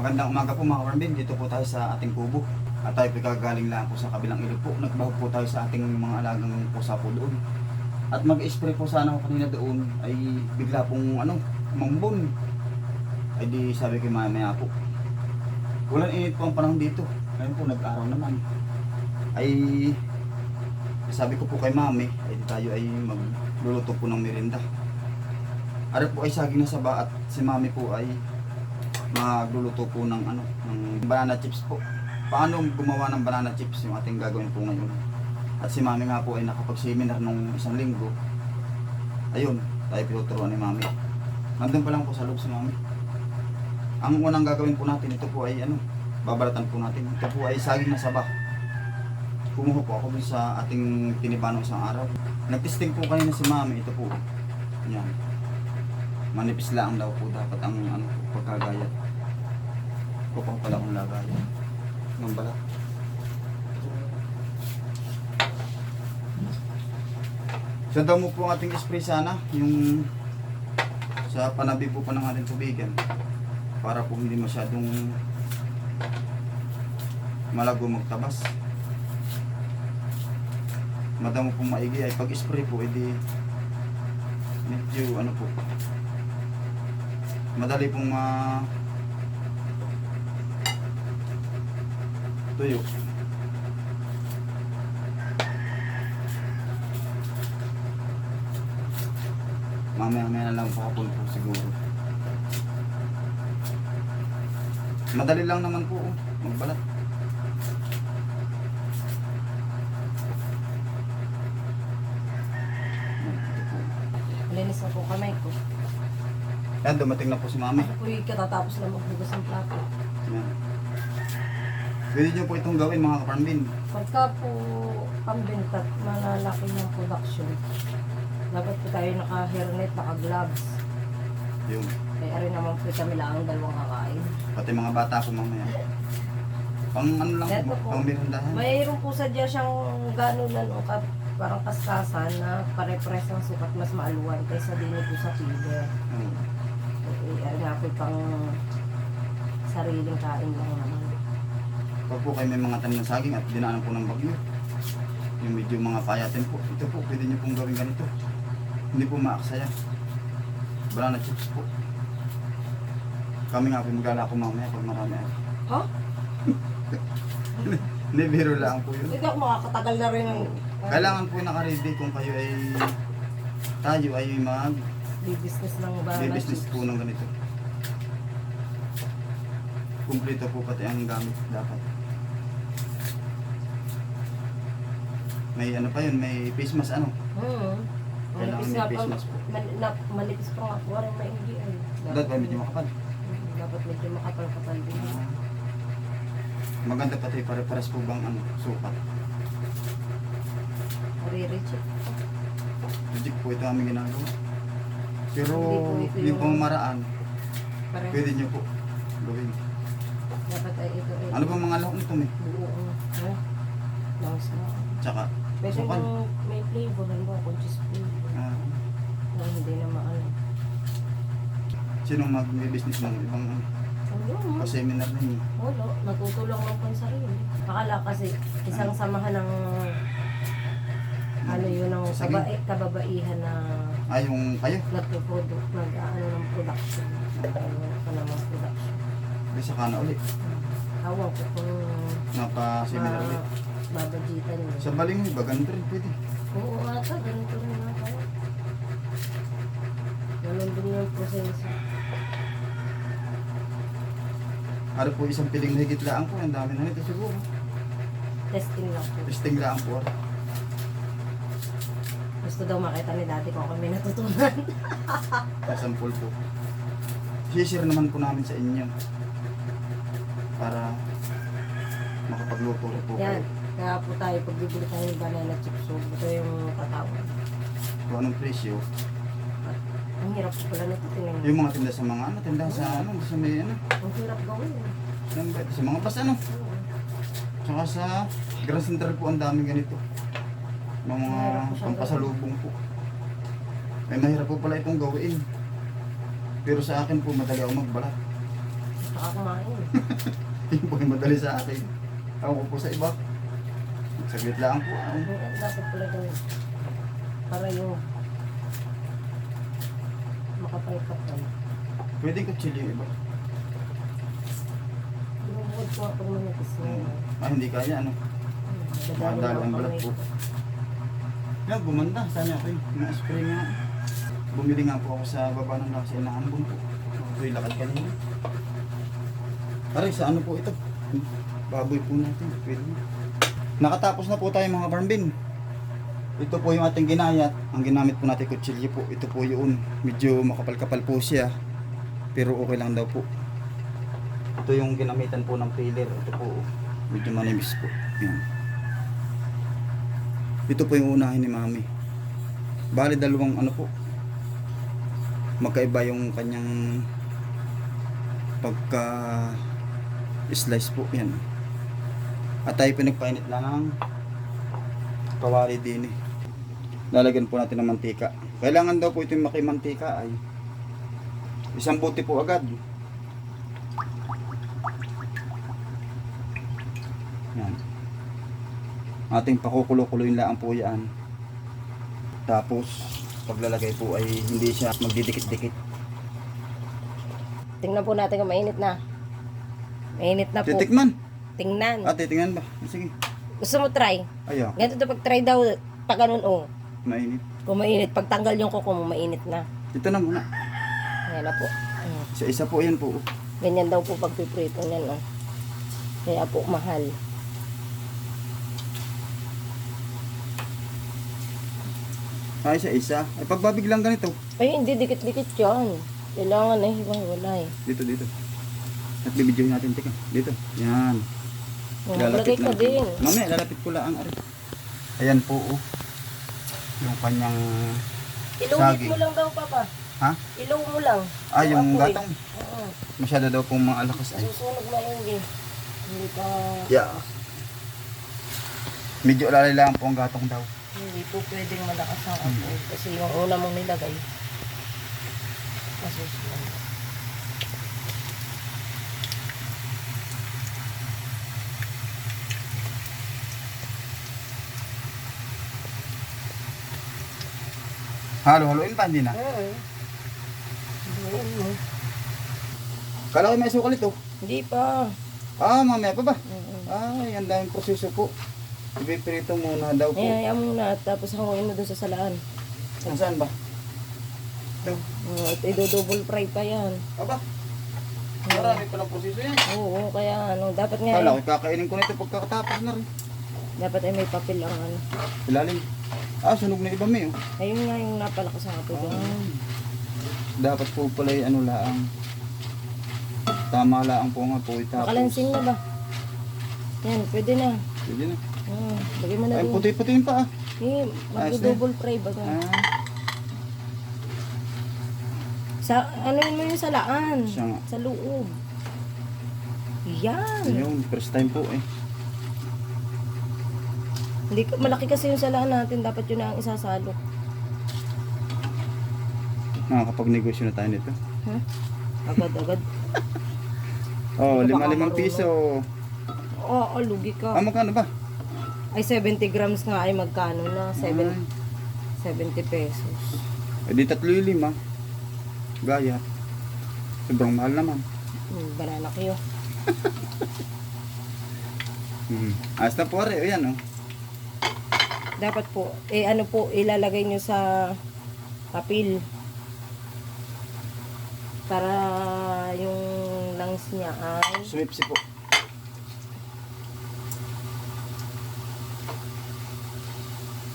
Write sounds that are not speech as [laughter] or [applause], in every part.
Magandang umaga po mga Karmbin. Dito po tayo sa ating kubo. At tayo po kagaling lang po sa kabilang ilog po. Nagbahog po tayo sa ating mga alagang pusa po doon. At mag-spray po sana ako kanina doon ay bigla pong ano, mambon. Ay di sabi kay maya po. Walang init po ang panahon dito. Ngayon po nag-araw naman. Ay sabi ko po kay mami, ay tayo ay magluluto po ng merienda. Ari po ay saging na saba at si mami po ay magluluto po ng ano, ng banana chips po. Paano gumawa ng banana chips yung ating gagawin po ngayon. At si mami nga po ay nakapag-seminar nung isang linggo. Ayun, tayo pinuturuan ni mami. Nandun pa lang po sa loob si mami. Ang unang gagawin po natin, ito po ay ano, babalatan po natin. Ito po ay saging na saba. Kumuha po ako sa ating tinibanong isang araw. Nag-testing po kanina si mami, ito po. Yan. Manipis lang daw po dapat ang ano, pagkagayat. Kupang pala akong lagayan. Ng balat. So daw mo po ang ating spray sana, yung sa panabi po pa ng ating tubigan para po hindi masyadong malago magtabas. Madamo po maigi ay pag-spray po edi medyo ano po madali pong ma tuyo. Mamaya mamaya na lang po hapon po siguro. Madali lang naman po oh, magbalat. Ito po. Linis na po kamay ko. Yan, dumating na po si mami. Ako po'y katatapos lang maghugas ng plato. Yan. Pwede nyo po itong gawin mga kaparambin. Pagka po pambenta at malalaki ng production, dapat po tayo naka-hairnet, naka-gloves. Yung, Kaya rin naman po kami lang ang dalawang kakain. pati mga bata po mamaya. Pang ano lang Eto po, pang birandahan. Mayroon po sadya siyang gano'n na no, kat- parang kaskasan na pare-pares ng sukat mas maaluan kaysa din po sa filler. Oo. Nga po pang sariling kain lang naman. Pag po kayo may mga tanim ng saging at dinaanan po ng bagyo, yung medyo mga payatin po, ito po, pwede nyo pong gawin ganito. Hindi po maaksaya. Banana chips po. Kami nga po maglalako mamaya pag marami ay. Ha? [laughs] Hindi, biro lang po yun. Hindi ako makakatagal na rin ng Kailangan po naka-ready kung kayo ay tayo ay mag business ng banana business chips. po ng ganito. Kumplito po pati ang gamit dapat. May ano pa yun, may face mask ano. Hmm. Kailangan Manipis may nga face pa, mask po. man, na, manipis pa nga po rin mainggi ay. Dapat ba medyo makapal? Hmm, Dapat medyo makapal-kapal din. Maganda pati pare-pares po bang ano, sukat. Nare-reject. Legit po ito aming ginagawa. Pero ito yung yung- pamamaraan, Pareho. pwede nyo po gawin. Dapat ay ito ay. Ano bang mga lahok nito may? Buo ha? Bangs na. Tsaka, Pwede Sukal. nang may flavor, halimbawa kung cheese flavor. ah, Na hindi na maano. sino mag-business ng ibang ano, Ano? pa-seminar ninyo? Wala, natutulong lang po sa sarili. Akala kasi isang samahan ng ano yun ng kabae, kababaihan na Ah, yung kayo? nagpo-product, nag ano ng production. Ano ka naman production. Di sa kana ulit. Awang ko kung Napa-seminar ulit. babajitan niya. Sa baling iba, ganito rin pwede. Oo ata, ganito rin nga kaya. Ganun din yung proseso. Ano po isang piling na higit laang po, ang dami na nito siguro. Testing lang po. Testing laang po. Gusto daw makita ni dati kung kami natutunan. [laughs] Sa sample po. share naman po namin sa inyo. Para makapagluto rin po. Yan. kayo. Kaya po tayo, pag bibili tayo ng banana chips, so ito yung tatawag. Kung anong presyo. Ang hirap po pala nito, tingnan Yung mga tinda sa mga ano, tinda sa ano, sa may ano. Ang hirap gawin. eh. Sa mga bus ano. Oo. Tsaka sa Grand Central po ang daming ganito. Mga pampasalubong po. Ay mahirap po pala itong gawin. Pero sa akin po madali ako magbalat. nakakamain. Yung [laughs] po yung madali sa akin. Ako po sa iba. Saglit lang po. ah. Ang dapat pala gawin. Para yung makapal-kapal. Pwede ko chili yung iba. Binubukod po ako ng manipis na yun. Ah, hindi kaya ano. Madali ang balat po. Yan, gumanda. Sana ako yung na-spray nga. Bumili nga po ako sa baba ng lakas na ambon po. Ito yung lakad kanina. Aray, sa ano po ito? Baboy po natin. Pwede na. Nakatapos na po tayo mga barmbin. Ito po yung ating ginayat. Ang ginamit po natin kutsilyo po. Ito po yun. Medyo makapal-kapal po siya. Pero okay lang daw po. Ito yung ginamitan po ng filler. Ito po. Medyo manimis po. Yan. Ito po yung unahin ni mami. Bali dalawang ano po. Magkaiba yung kanyang pagka slice po yan. At tayo pinagpainit lang ng kawali din eh. Lalagyan po natin ng mantika. Kailangan daw po ito yung makimantika ay isang buti po agad. Yan. Ating pakukulo-kuloyin lang po yan. Tapos, paglalagay po ay hindi siya magdidikit-dikit. Tingnan po natin kung mainit na. Mainit na po. Titikman. Tingnan. Ah, titingnan ba? Sige. Gusto mo try? Ayaw. Ganito to pag try daw, pag ganun oh. Mainit. Kung mainit, pag tanggal yung kuko mo, mainit na. Ito na muna. Ayan na po. Mm. Isa-isa po yan po. Ganyan daw po pag piprito niyan oh. Kaya po mahal. Ah, isa-isa. Ay, pagbabiglang ganito. Ay, hindi dikit-dikit yan. Kailangan eh, hiwang wala eh. Dito, dito. At bibidyohin natin. Tika. Dito. Yan. Oh, ka lang. din. Mamaya, lalapit ko lang. Ari. Ayan po, oh. Yung kanyang... Saging. mo lang daw, Papa. Ha? Ilaw mo lang. Ah, yung apoy. gatong. Oo. Masyado daw pong mga alakas ay. Susunog na hindi. Hindi pa... Yeah. Medyo alalay lang po ang gatong daw. Hindi po pwedeng malakas ang apoy. Kasi yung una mong nilagay, masusunod. Halo-haloin pa, hindi na. Oo. Mo. Kala ko may sukal ito. Hindi pa. Ah, mamaya pa ba? Oo. Ay, ang daming proseso po. Ipiprito muna daw po. Eh, ayaw mo na. Tapos hanguin mo dun sa salaan. Nasaan ba? Ito. Oo, at i-double fry pa yan. Aba, marami pa ng proseso yan. Oo, kaya ano, dapat nga, Kala ko kakainin ko nito pagkatapos na rin. dapat ay may papel ang ano. Ilalim. Ah, sunog na iba may oh. Ayun nga yung napalakas ang apoy doon. Ah. Dapat po pala yung ano laang. Tama laang po nga po. Tapos, Nakalansing na ba? Yan, pwede na. Pwede na. Oo, lagay mo na Ay, puti-puti yung pa ah. Eh, mag-double fry baga. Ah, Sa, ano yun mo yung salaan? Siya nga. Sa loob. Yan. yun. First time po eh. Hindi, ka- malaki kasi yung salaan natin. Dapat yun na ang isasalok. Nakakapag-negosyo na tayo nito. Ha? Agad-agad. [laughs] Oh, Hindi ka baka lima-limang piso. Oo, oh, lugi ka. Ah, magkano ba? Ay, 70 grams nga ay magkano na? 7, Ay, 70 pesos. Eh di tatlo yung lima. Gaya. Sobrang mahal naman. Hmm, banana kayo. [laughs] Hmm. Ayos na po rin. O yan oh. Dapat po, eh ano po, ilalagay nyo sa papel. Para yung lungs niya ay... Sumipsi po.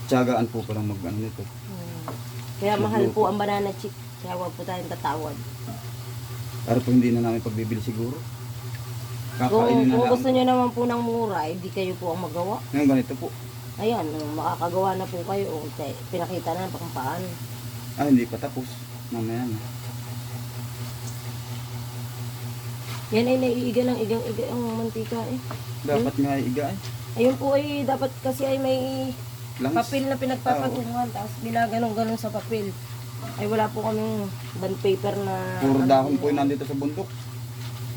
Tiyagaan po parang mag ano nito. Hmm. Kaya mahal po ang banana chip. Kaya huwag po tayong tatawad. Para po hindi na namin pagbibili siguro. Kung, Kakainin na kung lang. gusto nyo naman po ng mura, hindi kayo po ang magawa. Ngayon ganito po. Ayan, oh, makakagawa na po kayo. O, pinakita na kung paano. Ah, hindi pa tapos. Mamaya na. Yan ay naiiga ng igang-iga ang mantika eh. Dapat nga iga eh. Ayun po ay dapat kasi ay may Langs. papel na pinagpapatungan tapos binaganong-ganong sa papel. Ay wala po kaming bond paper na Puro ano dahon po yun. yung nandito sa bundok.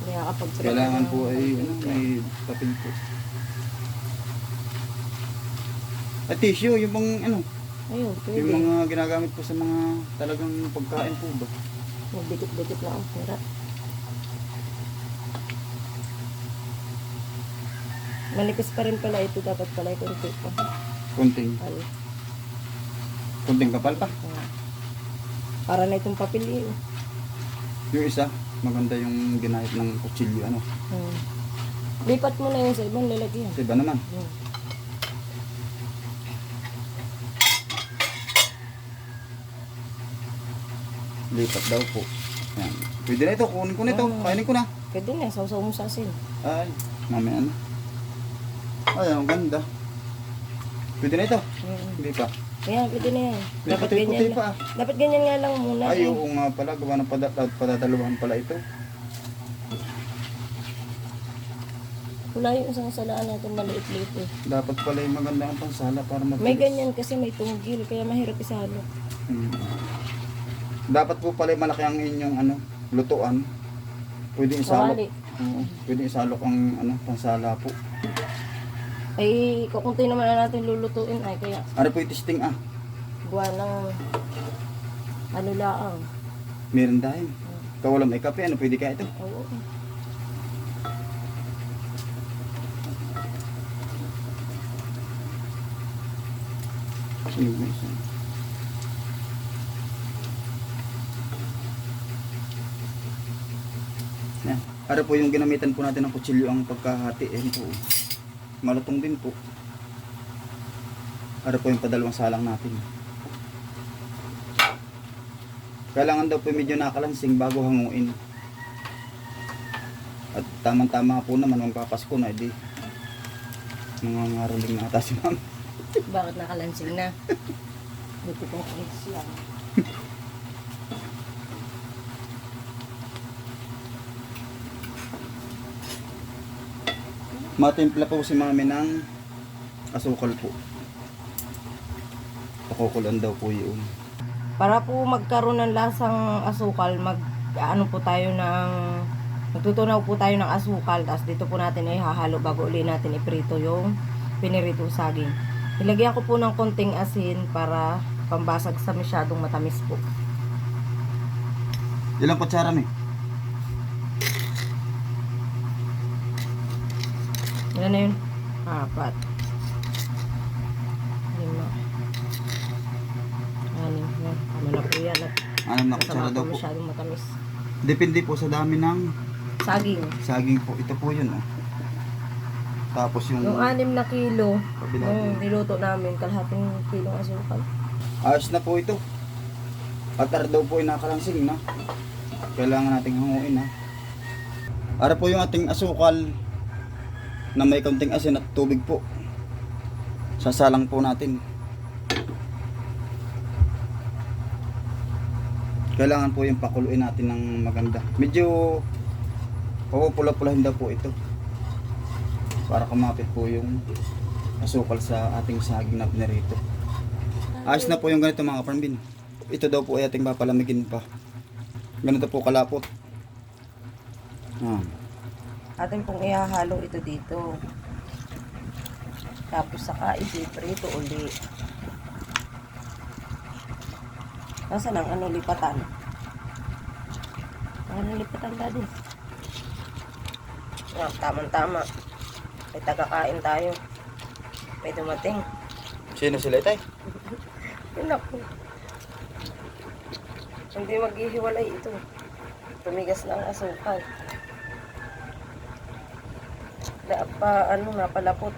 Kaya kapag Kailangan po ay ano, may papel po. At tissue, yung bang ano, Ayun, yung pwede. mga ginagamit po sa mga talagang pagkain po ba? Magdikit-dikit lang ang pera. Manipis pa rin pala ito. Dapat pala ito konti pa. Kunting, Ano, kunting kapal pa. ah. para na itong papel yun. Yung isa, maganda yung ginahit ng kutsilyo, ano. Hmm. Lipat mo na yun sa ibang lalagyan. Sa iba naman. Hmm. Lipat daw po. Yan. Pwede na ito, kunin ko na ito, Oo. kainin ko na. Pwede na, sausaw mo sa asin. Ay, mamaya na. Ay, ang ganda. Pwede na ito. Hmm. Hindi pa. Ayan, pwede na yan. May Dapat ganyan, pa. lang. dapat ganyan nga lang muna. Ay, oo nga pala, gawa ng padat, padataluhan pala ito. Wala yung isang salaan natin maliit-liit eh. Dapat pala yung maganda ang pansala para mabilis. May ganyan kasi may tunggil, kaya mahirap isalo. Hmm. Dapat po pala yung malaki ang inyong ano, lutuan. Pwede isalok. Oo, pwede isalok ang ano, pansala po. Ay, kukunti naman na natin lulutuin ay kaya Ano po yung testing ah? buwan ng ano laang. Meron dahil. Ikaw wala may kape, ano pwede kaya ito? Oo. Sunog na isa. Yan. Para po yung ginamitan po natin ng kutsilyo ang pagkahati. Yan po. Malutong din po. Para po yung padalawang salang natin. Kailangan daw po medyo nakalansing bago hanguin. At tamang-tama po naman kung papasko na, edi mga ngaruling na ata si ma'am. [laughs] Bakit nakalansing na? Buti pong kids lang. Matimpla po si mami ng asukal po. Pakukulan daw po yun. Para po magkaroon ng lasang asukal, mag ano po tayo ng magtutunaw po tayo ng asukal tapos dito po natin ihahalo bago uli natin iprito yung pinirito saging. Ilagyan ko po ng konting asin para pambasag sa masyadong matamis po. Ilang kutsara mi? Ilan na yun? Apat. Lima. Anim. Tama na po yan. At Alam na kutsara daw po masyadong matamis. Depende po sa dami ng Saging. saging po. Ito po yun. Oh. Tapos yung Yung anim na kilo, yung niluto namin, kalahating kilong asukal. Ayos na po ito. Atar daw po ay nakalansing na. Kailangan nating hanguin ha. Para po yung ating asukal na may kaunting asin at tubig po. Sasalang po natin. Kailangan po yung pakuluin natin ng maganda. Medyo oo pula-pulahin daw po ito. Para kumapit po yung asukal sa ating saging na pinarito. Ayos na po yung ganito mga kaparambin. Ito daw po ay ating papalamigin pa. Ganito po kalapot. Ah. Atin pong ihahalo ito dito. Tapos saka ipiprito uli. Nasaan ang ano lipatan? Ano lipatan daddy? Ah, tama-tama. May tagakain tayo. May dumating. Sino sila itay? [laughs] Yun ako. Hindi maghihiwalay ito. Tumigas na ang asukal. Pa, ano, napalapot.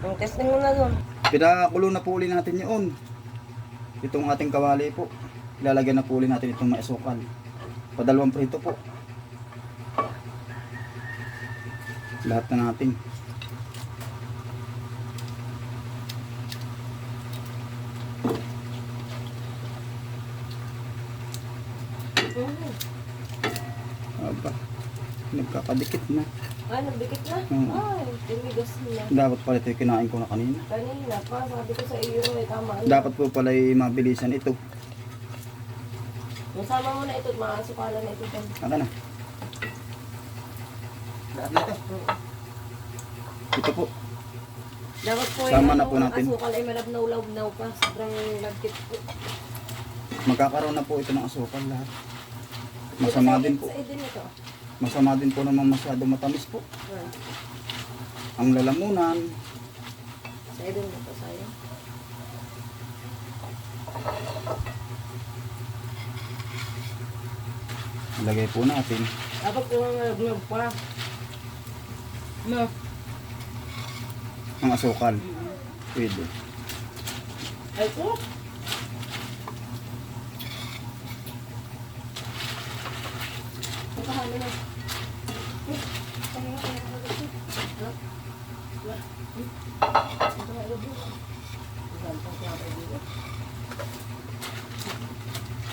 Yung testing mo na doon. Pinakulo na po uli natin yun. Itong ating kawali po. Ilalagyan na po uli natin itong maisukal. Padalawang prito po. Lahat na natin. Aba, nagkakadikit na. Ay, nabikit na? Hmm. Ay, tumigas na. Dapat pala ito yung kinain ko na kanina. Kanina pa, sabi ko sa iyo, may tama na. Dapat po pala ay mabilisan ito. Masama mo na ito, at makasukalan na ito. Aka na. Lahat na ito. Ito po. Dapat po Sama yung na po ano, natin. asukal ay malabnaw-labnaw pa. Sobrang lagkit po. Magkakaroon na po ito ng asukal lahat. Masama din po. Sa edin ito. Masama din po naman masyado matamis po. Ah, Ang lalamunan. Sa edin ito sa'yo. Lagay po natin. Dapat yung malabnaw pa. No. Ang asukal. Pwede. Ay po. Pagkahalo na.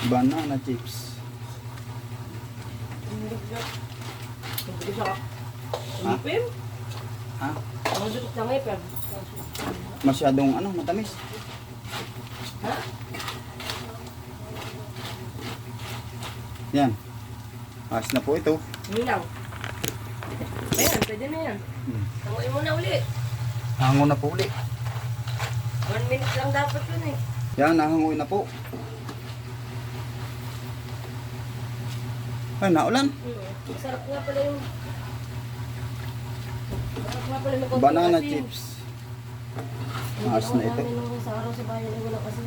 Banana chips. Ha? Ha? Masyadong ano, matamis. Ha? Yan. Ayos na po ito. Lang. Ayan, pwede na yan. Hmm. Tangoy mo na uli. Hango na po uli. One minute lang dapat yun eh. Yan, nahangoy na po. Ay, naulan. Hmm. Masarap nga pala yung... Masarap nga pala konting Banana asin. chips. Ako na ito. sa araw sa bayan ay walang asin.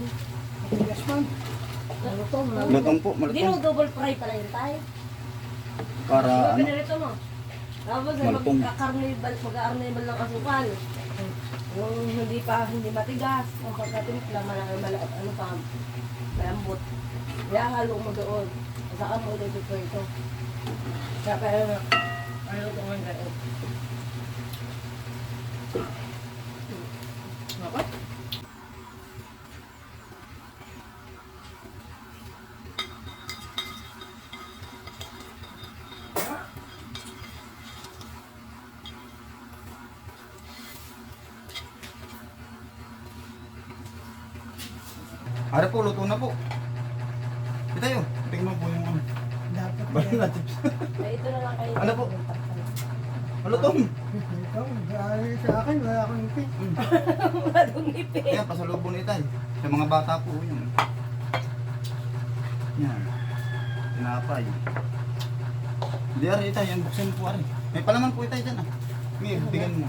Yes, ma'am. Malutong, Lutong po, Hindi malutong. mo double fry pala yun tayo. Para Diba ano, pinarito mo? Tapos ay Malutong. magkakarnibal, mag-aarnibal ng asukal. Yung hindi pa, hindi matigas. Yung pagkatimpla, malaki, malaki, ano pa, malambot. Kaya halo mo doon. Saka mo ulit ito ito. Kaya kaya na, ano ito nga Ara po, luto na po. Ito tayo. Tingnan po yung ano. Dapat Banana chips. Ay, ito na lang kayo. Ano po? Malutong. ikaw, dahil sa akin, wala akong ipin. Madong [laughs] ngipin. Ayan, pasalubong ni Itay. Sa mga bata po yun. Yan. Tinapay. Hindi, Ari, Itay. Yan, buksan po, Ari. May palaman po, Itay, dyan, ah. May, bigyan mo.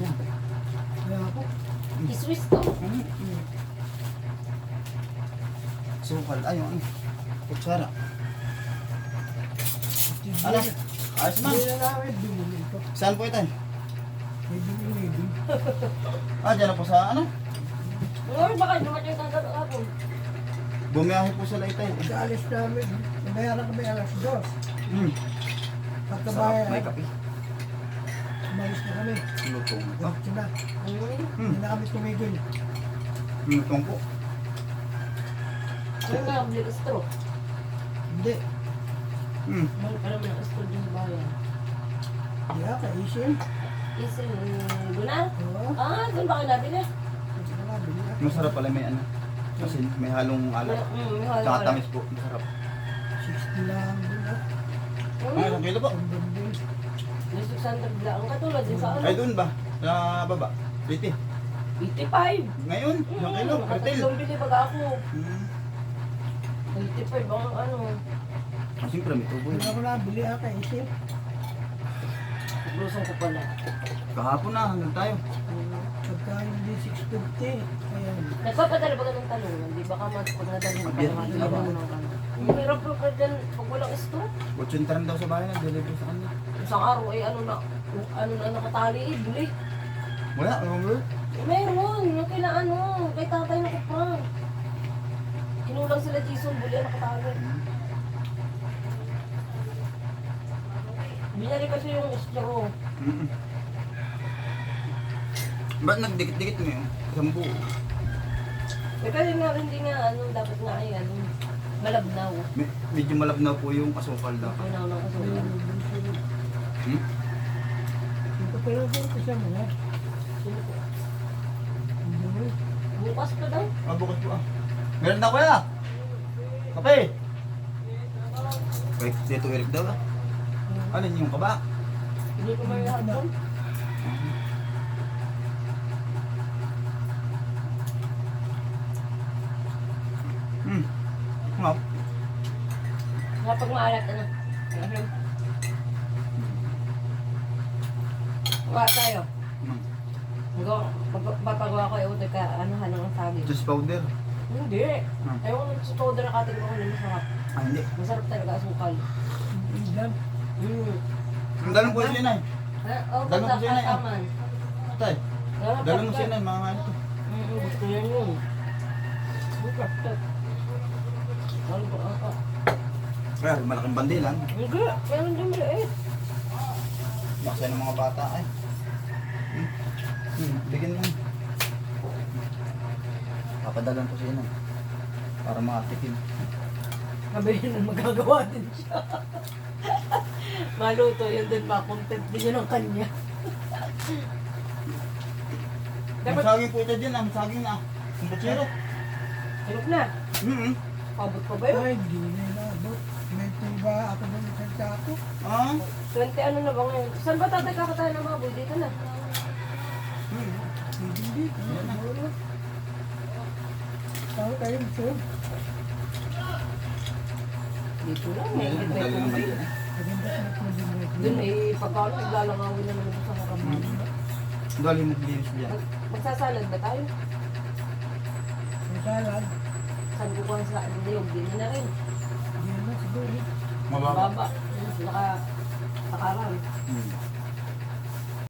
Yan. Wala ako. Iswis to. Mhm. Sukal. Ay, yung ano. Kutsara. Ano? Ayos ko. Saan po, din. Ah, dyan na po sa ano? Ngayon baka dumating ka ako. Bumiyahe po sila, Itay. Sa alis namin, nabayaran kami alas dos. Hmm. Pagkabayan, Sarap, may kape. umalis na kami. Lutong. Na. Hmm. hmm. Hindi na kami tumigil. Lutong po. Ano nga, balik straw. Hindi. Hmm. Ano naman ang straw din sa bayan? Hindi ako, isin. Isin, gunar? Oo. Ah, doon ba kayo nabili? Na. Masarap pala may ano. Kasi may halong alat. Hmm, may halo Tsaka pala. tamis po. Masarap. 60 lang ako. Hmm, Ay, ilang kilo po? Ang bundin. may 600 lang. Katulad din sa ano? Ay, doon ba? Sa baba. Liti. 85. Ngayon, ilang kilo? Retail. nakatatlong bili baga ako. Hmm. 85 ang ano. Siyempre, may tubo Hindi yun. ako nabili ako, isin. Blusong ko pala. Kahapon na, hanggang tayo. Hmm. Pagka hindi 650, ayan. Nagpapadala ba ka ng tanong? Hindi baka mag pag nadalhin ka naman ng ano. Ang hirap po ka dyan pag walang store. 83 daw sa bahay na, deliver sa kanya. Isang araw ay ano na, ano na nakatali eh, buli. Wala, remember? Eh, Meron, yung kila ano, kay tatay na kupra. Kinulang sila Jason, buli ang nakatali. Binali kasi yung straw. Mm Ba't nagdikit-dikit mo yun? Isang buo. Eh kasi nga, hindi nga, ano, dapat nga ay, ano, malabnaw. Me- medyo malabnaw po yung asukal daw. Malabnaw ng kasulat. Hmm? Ito pero din ko po? Hindi. Bukas pa daw. Ah, bukas po ah. Meron na kuya! Kape! Wait, dito Eric daw ah. Alin yung kaba? Hindi ko may hapon. Hmm. Nga. Kapag maalat, ano? Kuha tayo. Hmm. Hanggang papagawa ko, ewan ka, ano, hanang saging. Juice powder. Hindi. Hmm. Ewan ko sa powder na kating ko na masarap. Ah, hindi. Masarap talaga asukal. Ilan? Mm. Ang dalong po sila na Eh, oh, ko sila, eh. kataman. Tay, dalong mo plastic. sila mga ano to. Mm, gusto yan yun. Ang plastic. Ano ba ako? Kaya, malaking bandilan. Hindi, meron din maliit. Baksa ng mga bata ay. Hmm. Hmm. Bigyan mo. Papadalan ko siya na. Para makatikim. Sabi na magagawa din siya. [laughs] Maluto yun din pa, content din yun ng kanya. Ang [laughs] Dapat, saging po ito din, ang saging na. Ang butsero. hirap na. Hmm. Pabot pa ba yun? Ay, hindi na inabot. May tuba ako ng isang sako. Ah. 20 ano na ba ngayon? Saan ba tatay kakatayo ng baboy? Dito na. Hmm. Hindi, hindi. Ano? Tao tayo, so. Dito lang. Ngayon, May magaling naman tubig. yun. eh. Na din mo. Pagkaon naglalangawin na naman sa karamay. Galing mo bilis diyan. Mag, magsasalad ba tayo? May salad. Saan ko kung sa niyog? Di na rin. Hindi na siguro. Mababa. Baba. Naka, nakaram. Hmm.